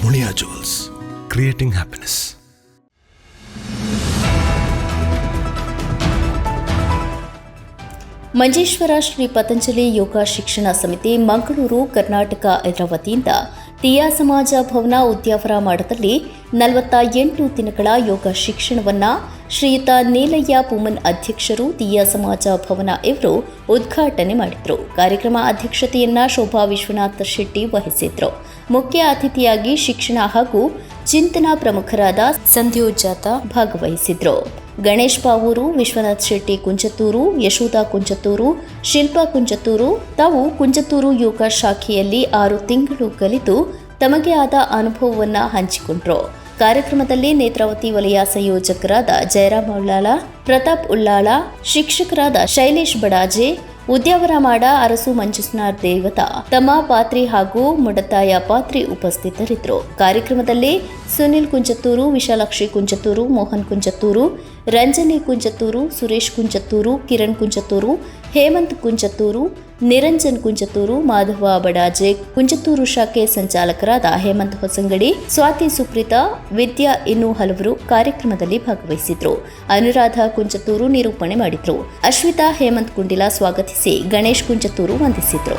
Muliya jewels creating happiness Manjeshwar Shri Patanjali Yoga Shikshana Samiti Mangaluru Karnataka ಇದರ ವತಿಯಿಂದ ಟಿಯಾ ಸಮಾಜ ಭವನ ಉದ್ಯಾವರ ಮಾಡದಲ್ಲಿ ನಲವತ್ತ ಎಂಟು ದಿನಗಳ ಯೋಗ ಶಿಕ್ಷಣವನ್ನ ಶ್ರೀಯುತ ನೀಲಯ್ಯ ಪೂಮನ್ ಅಧ್ಯಕ್ಷರು ತಿಯಾ ಸಮಾಜ ಭವನ ಇವರು ಉದ್ಘಾಟನೆ ಮಾಡಿದರು. ಕಾರ್ಯಕ್ರಮ ಅಧ್ಯಕ್ಷತೆಯನ್ನ ಶೋಭಾ ವಿಶ್ವನಾಥ ಶೆಟ್ಟಿ ವಹಿಸಿದ್ರು. ಮುಖ್ಯ ಅತಿಥಿಯಾಗಿ ಶಿಕ್ಷಣ ಹಾಗೂ ಚಿಂತನಾ ಪ್ರಮುಖರಾದ ಸಂಧ್ಯೋಜಾತ ಭಾಗವಹಿಸಿದ್ರು. ಗಣೇಶ್ ಪಾವೂರು, ವಿಶ್ವನಾಥ್ ಶೆಟ್ಟಿ ಕುಂಚತ್ತೂರು, ಯಶೋಧ ಕುಂಚತ್ತೂರು, ಶಿಲ್ಪಾ ಕುಂಚತ್ತೂರು, ತಾವು ಕುಂಚತ್ತೂರು ಯೋಗ ಶಾಖೆಯಲ್ಲಿ ಆರು ತಿಂಗಳು ಕಲಿತು ತಮಗೆ ಆದ ಅನುಭವವನ್ನು ಹಂಚಿಕೊಂಡ್ರು. ಕಾರ್ಯಕ್ರಮದಲ್ಲಿ ನೇತ್ರಾವತಿ ವಲಯ ಸಂಯೋಜಕರಾದ ಜಯರಾಮ್ ಉಳ್ಳಾಳ ಪ್ರತಾಪ್ ಉಳ್ಳಾಳ ಶಿಕ್ಷಕರಾದ ಶೈಲೇಶ್ ಬಡಾಜೆ ಉದ್ಯಾವರ ಮಾಡ ಅರಸು ಮಂಜುನಾಥ್ ದೇವತಾ. ತಮ್ಮ ಪಾತ್ರಿ ಹಾಗೂ ಮುಡತಾಯ ಪಾತ್ರಿ ಉಪಸ್ಥಿತರಿದ್ದರು. ಕಾರ್ಯಕ್ರಮದಲ್ಲಿ ಸುನಿಲ್ ಕುಂಚತ್ತೂರು ವಿಶಾಲಾಕ್ಷಿ ಕುಂಚತ್ತೂರು ಮೋಹನ್ ಕುಂಚತ್ತೂರು ರಂಜನಿ ಕುಂಚತ್ತೂರು ಸುರೇಶ್ ಕುಂಚತ್ತೂರು ಕಿರಣ್ ಕುಂಚತ್ತೂರು ಹೇಮಂತ್ ಕುಂಚತ್ತೂರು ನಿರಂಜನ್ ಕುಂಚತ್ತೂರು ಮಾಧವ ಬಡಾಜೆ ಕುಂಚತ್ತೂರು ಶಾಖೆ ಸಂಚಾಲಕರಾದ ಹೇಮಂತ್ ಹೊಸಂಗಡಿ, ಸ್ವಾತಿ ಸುಪ್ರೀತಾ, ವಿದ್ಯಾ ಇನ್ನೂ ಹಲವರು ಕಾರ್ಯಕ್ರಮದಲ್ಲಿ ಭಾಗವಹಿಸಿದ್ರು. ಅನುರಾಧ ಕುಂಚತ್ತೂರು ನಿರೂಪಣೆ ಮಾಡಿದ್ರು. ಅಶ್ವಿತಾ ಹೇಮಂತ್ ಕುಂಡಿಲಾ ಸ್ವಾಗತಿಸಿ ಗಣೇಶ್ ಕುಂಚತ್ತೂರು ವಂದಿಸಿದ್ರು.